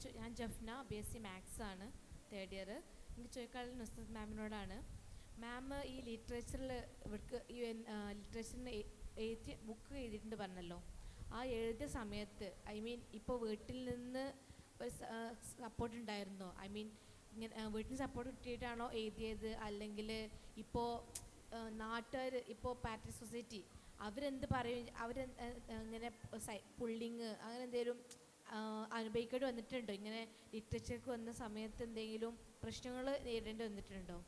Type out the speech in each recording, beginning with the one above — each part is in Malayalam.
ചോ- ഞാൻ Jafna B S C maths ആണ് തേർഡ് ഇയർ എനിക്ക് ചോദിക്കാൻ നുസ്രത് മാമിനോടാണ് മാം ഈ ലിറ്ററേച്ചറിൽ ഇവർക്ക് ഈ ലിറ്ററേച്ചറിന് എഴുതി ബുക്ക് എഴുതിയിട്ടുണ്ട് പറഞ്ഞല്ലോ. ആ എഴുതിയ സമയത്ത് ഐ മീൻ ഇപ്പോൾ വീട്ടിൽ നിന്ന് ഒരു സപ്പോർട്ട് ഉണ്ടായിരുന്നോ? ഐ മീൻ ഇങ്ങനെ വീട്ടിൽ സപ്പോർട്ട് കിട്ടിയിട്ടാണോ എഴുതിയത്? അല്ലെങ്കിൽ ഇപ്പോൾ നാട്ടുകാർ ഇപ്പോൾ പാട്രി സൊസൈറ്റി അവരെന്ത് പറയും? അവർ ഇങ്ങനെ പുള്ളിങ് അങ്ങനെ എന്തെങ്കിലും അനുഭവിക്കേണ്ടി വന്നിട്ടുണ്ടോ? ഇങ്ങനെ ലിറ്ററേച്ചർക്ക് വന്ന സമയത്ത് എന്തെങ്കിലും പ്രശ്നങ്ങൾ നേരിടേണ്ടി വന്നിട്ടുണ്ടോ?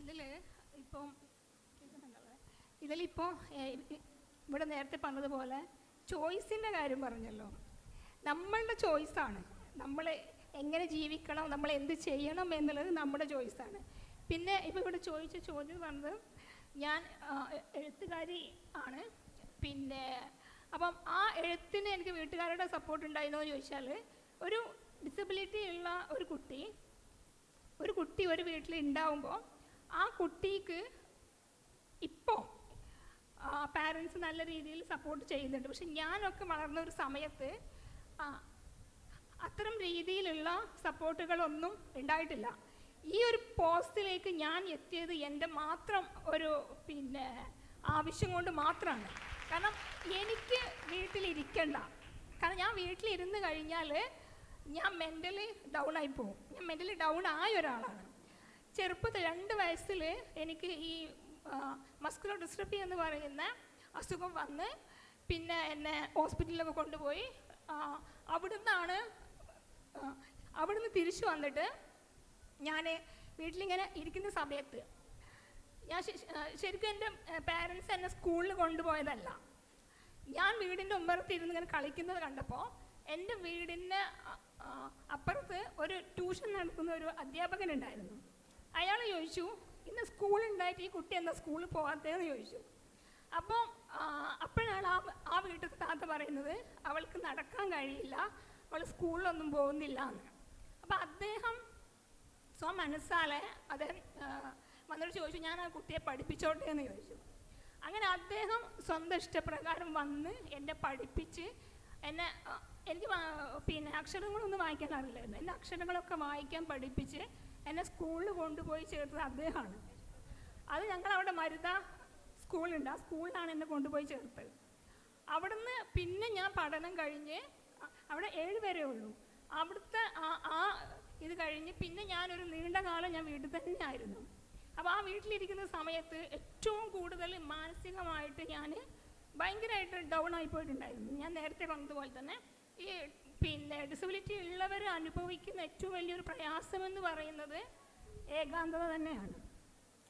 ഇതിൽ ഇപ്പം ഇതിലിപ്പോൾ ഇവിടെ നേരത്തെ പറഞ്ഞതുപോലെ ചോയ്സിന്റെ കാര്യം പറഞ്ഞല്ലോ. നമ്മളുടെ ചോയ്സാണ് നമ്മൾ എങ്ങനെ ജീവിക്കണം നമ്മൾ എന്ത് ചെയ്യണം എന്നുള്ളത് നമ്മുടെ ചോയ്സാണ് പിന്നെ ഇപ്പോൾ ഇവിടെ ചോദിച്ച ചോദ്യം പറഞ്ഞത് ഞാൻ എഴുത്തുകാരി ആണ്. പിന്നെ അപ്പം ആ എഴുത്തിന് എനിക്ക് വീട്ടുകാരുടെ സപ്പോർട്ട് ഉണ്ടായിരുന്നോ എന്ന് ചോദിച്ചാൽ ഒരു ഡിസബിലിറ്റി ഉള്ള ഒരു കുട്ടി ഒരു കുട്ടി ഒരു വീട്ടിൽ ഉണ്ടാവുമ്പോൾ ആ കുട്ടിക്ക് ഇപ്പോൾ പാരൻസ് നല്ല രീതിയിൽ സപ്പോർട്ട് ചെയ്യുന്നുണ്ട്. പക്ഷെ ഞാനൊക്കെ വളർന്ന ഒരു സമയത്ത് അത്തരം രീതിയിലുള്ള സപ്പോർട്ടുകളൊന്നും ഉണ്ടായിട്ടില്ല. ഈ ഒരു പോസ്റ്റിലേക്ക് ഞാൻ എത്തിയത് എന്റെ മാത്രം ഒരു പിന്നെ ആവശ്യം കൊണ്ട് മാത്രമാണ് കാരണം എനിക്ക് വീട്ടിലിരിക്കണ്ട. കാരണം ഞാൻ വീട്ടിലിരുന്ന് കഴിഞ്ഞാൽ ഞാൻ മെന്റലി ഡൗൺ ആയി പോകും. ഞാൻ മെന്റലി ഡൗൺ ആയ ഒരാളാണ്. ചെറുപ്പത്തിൽ രണ്ട് വയസ്സിൽ എനിക്ക് ഈ മസ്കുലർ ഡിസ്ട്രഫി എന്ന് പറയുന്ന അസുഖം വന്ന് പിന്നെ എന്നെ ഹോസ്പിറ്റലിലൊക്കെ കൊണ്ടുപോയി. അവിടെ അവിടുന്നാണ് അവിടുന്ന് തിരിച്ചു വന്നിട്ട് ഞാൻ വീട്ടിലിങ്ങനെ ഇരിക്കുന്ന സമയത്ത് ഞാൻ ശരിക്കും എന്റെ പാരൻസ് എന്നെ സ്കൂളിൽ കൊണ്ടുപോയതല്ല. ഞാൻ വീടിന്റെ ഉമ്മറത്ത് ഇരുന്ന് ഇങ്ങനെ കളിക്കുന്നത് കണ്ടപ്പോൾ എന്റെ വീടിന്റെ അപ്പുറത്ത് ഒരു ട്യൂഷൻ നടത്തുന്ന ഒരു അധ്യാപകൻ ഉണ്ടായിരുന്നു. അയാൾ ചോദിച്ചു ഇന്ന് സ്കൂളുണ്ടായിട്ട് ഈ കുട്ടി എന്താ സ്കൂളിൽ പോകാത്തതെന്ന് ചോദിച്ചു. അപ്പോൾ അപ്പോഴാണ് ആ ആ വീട്ടിൽ താത്ത പറയുന്നത് അവൾക്ക് നടക്കാൻ കഴിയില്ല അവൾ സ്കൂളിലൊന്നും പോകുന്നില്ല എന്ന്. അപ്പം അദ്ദേഹം സ്വ മനസ്സാലെ അദ്ദേഹം വന്നിട്ട് ചോദിച്ചു ഞാൻ ആ കുട്ടിയെ പഠിപ്പിച്ചോട്ടെ? എന്ന് ചോദിച്ചു. അങ്ങനെ അദ്ദേഹം സ്വന്തം ഇഷ്ടപ്രകാരം വന്ന് എന്നെ പഠിപ്പിച്ച് എന്നെ എനിക്ക് പിന്നെ അക്ഷരങ്ങളൊന്നും വായിക്കാൻ അറിയില്ലായിരുന്നു. എന്നെ അക്ഷരങ്ങളൊക്കെ വായിക്കാൻ പഠിപ്പിച്ച് എന്നെ സ്കൂളിൽ കൊണ്ടുപോയി ചേർത്തത് അദ്ദേഹമാണ്. അത് ഞങ്ങൾ അവിടെ മരുത സ്കൂളുണ്ട്. ആ സ്കൂളിലാണ് എന്നെ കൊണ്ടുപോയി ചേർത്തത്. അവിടുന്ന് പിന്നെ ഞാൻ പഠനം കഴിഞ്ഞ് അവിടെ ഏഴ് വരെ ഉള്ളൂ. അവിടുത്തെ ആ ആ ഇത് കഴിഞ്ഞ് പിന്നെ ഞാനൊരു നീണ്ട കാലം ഞാൻ വീട്ടിൽ തന്നെ ആയിരുന്നു അപ്പോൾ ആ വീട്ടിലിരിക്കുന്ന സമയത്ത് ഏറ്റവും കൂടുതൽ മാനസികമായിട്ട് ഞാൻ ഭയങ്കരമായിട്ട് ഡൗൺ ആയി പോയിട്ടുണ്ടായിരുന്നു. ഞാൻ നേരത്തെ പറഞ്ഞതുപോലെ തന്നെ ഈ പിന്നെ ഡിസബിലിറ്റി ഉള്ളവർ അനുഭവിക്കുന്ന ഏറ്റവും വലിയൊരു പ്രയാസം എന്ന് പറയുന്നത് ഏകാന്തത തന്നെയാണ്.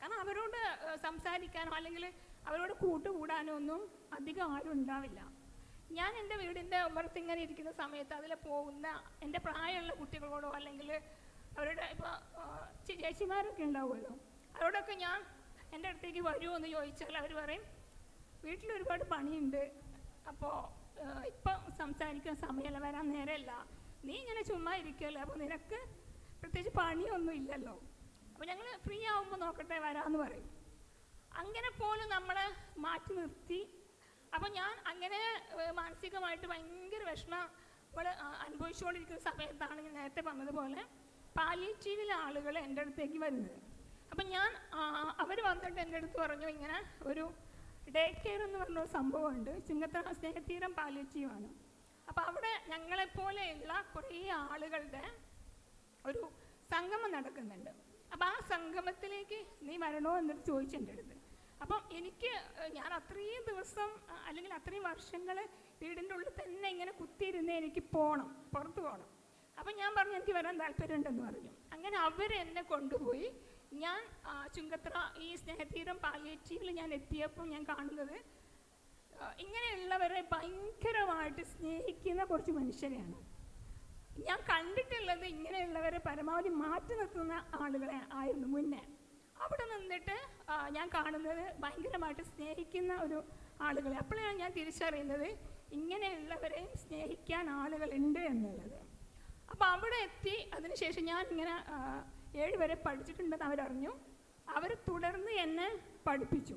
കാരണം അവരോട് സംസാരിക്കാനോ അല്ലെങ്കിൽ അവരോട് കൂട്ടുകൂടാനോ ഒന്നും അധികം ആരും ഉണ്ടാവില്ല ഞാൻ എന്റെ വീടിന്റെ ഉമ്മറത്ത് ഇങ്ങനെ ഇരിക്കുന്ന സമയത്ത് അതിൽ പോകുന്ന എന്റെ പ്രായമുള്ള കുട്ടികളോടോ അല്ലെങ്കിൽ അവരുടെ ഇപ്പോൾ ചേച്ചിമാരൊക്കെ ഉണ്ടാവുമല്ലോ. അവരോടൊക്കെ ഞാൻ എന്റെ അടുത്തേക്ക് വരുമോ എന്ന് ചോദിച്ചാൽ അവർ പറയും വീട്ടിൽ ഒരുപാട് പണിയുണ്ട്. അപ്പോൾ ഇപ്പം സംസാരിക്കാൻ സമയമല്ല വരാൻ നേരമല്ല. നീ ഇങ്ങനെ ചുമ്മാ ഇരിക്കുമല്ലോ അപ്പോൾ നിനക്ക് പ്രത്യേകിച്ച് പണിയൊന്നും ഇല്ലല്ലോ. അപ്പോൾ ഞങ്ങൾ ഫ്രീ ആവുമ്പോൾ നോക്കട്ടെ വരാമെന്ന് പറയും. അങ്ങനെ പോലും നമ്മളെ മാറ്റി നിർത്തി. അപ്പോൾ ഞാൻ അങ്ങനെ മാനസികമായിട്ട് ഭയങ്കര വിഷമം നമ്മൾ അനുഭവിച്ചുകൊണ്ടിരിക്കുന്ന സമയത്താണ് നേരത്തെ പറഞ്ഞതുപോലെ പാലിയേറ്റീവിലെ ആളുകൾ എന്റെ അടുത്തേക്ക് വരുന്നത്. അപ്പം ഞാൻ അവർ വന്നിട്ട് എന്റെ അടുത്ത് പറഞ്ഞു ഇങ്ങനെ ഒരു ഡേ കെയർ എന്ന് പറഞ്ഞ ഒരു സംഭവമുണ്ട്. ചിങ്ങത്തറ സ്നേഹതീരം പാലിറ്റീവാണ് അപ്പോൾ അവിടെ ഞങ്ങളെപ്പോലെയുള്ള കുറേ ആളുകളുടെ ഒരു സംഗമം നടക്കുന്നുണ്ട്. അപ്പം ആ സംഗമത്തിലേക്ക് നീ വരണോ എന്നിട്ട് ചോദിച്ചു എന്റെ അടുത്ത്. അപ്പം എനിക്ക് ഞാൻ അത്രയും ദിവസം അല്ലെങ്കിൽ അത്രയും വർഷങ്ങൾ വീടിന്റെ ഉള്ളിൽ തന്നെ ഇങ്ങനെ കുത്തിയിരുന്ന് എനിക്ക് പോകണം പുറത്ത് പോകണം അപ്പം ഞാൻ പറഞ്ഞു എനിക്ക് വരാൻ താല്പര്യമുണ്ടെന്ന് പറഞ്ഞു. അങ്ങനെ അവരെന്നെ കൊണ്ടുപോയി ഞാൻ ചുങ്കത്ര ഈ സ്നേഹതീരം പാലിയേറ്റീവിൽ ഞാൻ എത്തിയപ്പോൾ ഞാൻ കാണുന്നത് ഇങ്ങനെയുള്ളവരെ ഭയങ്കരമായിട്ട് സ്നേഹിക്കുന്ന കുറച്ച് മനുഷ്യരെയാണ്. ഞാൻ കണ്ടിട്ടുള്ളത് ഇങ്ങനെയുള്ളവരെ പരമാവധി മാറ്റി നിർത്തുന്ന ആളുകളെ ആയിരുന്നു മുന്നേ. അവിടെ നിന്നിട്ട് ഞാൻ കാണുന്നത് ഭയങ്കരമായിട്ട് സ്നേഹിക്കുന്ന ഒരു ആളുകളെ. അപ്പോഴാണ് ഞാൻ തിരിച്ചറിയുന്നത് ഇങ്ങനെയുള്ളവരെയും സ്നേഹിക്കാൻ ആളുകളുണ്ട് എന്നുള്ളത്. അപ്പോൾ അവിടെ എത്തി അതിനുശേഷം ഞാൻ ഇങ്ങനെ ഏഴ് വരെ പഠിച്ചിട്ടുണ്ടെന്ന് അവരറിഞ്ഞു. അവർ തുടർന്ന് എന്നെ പഠിപ്പിച്ചു.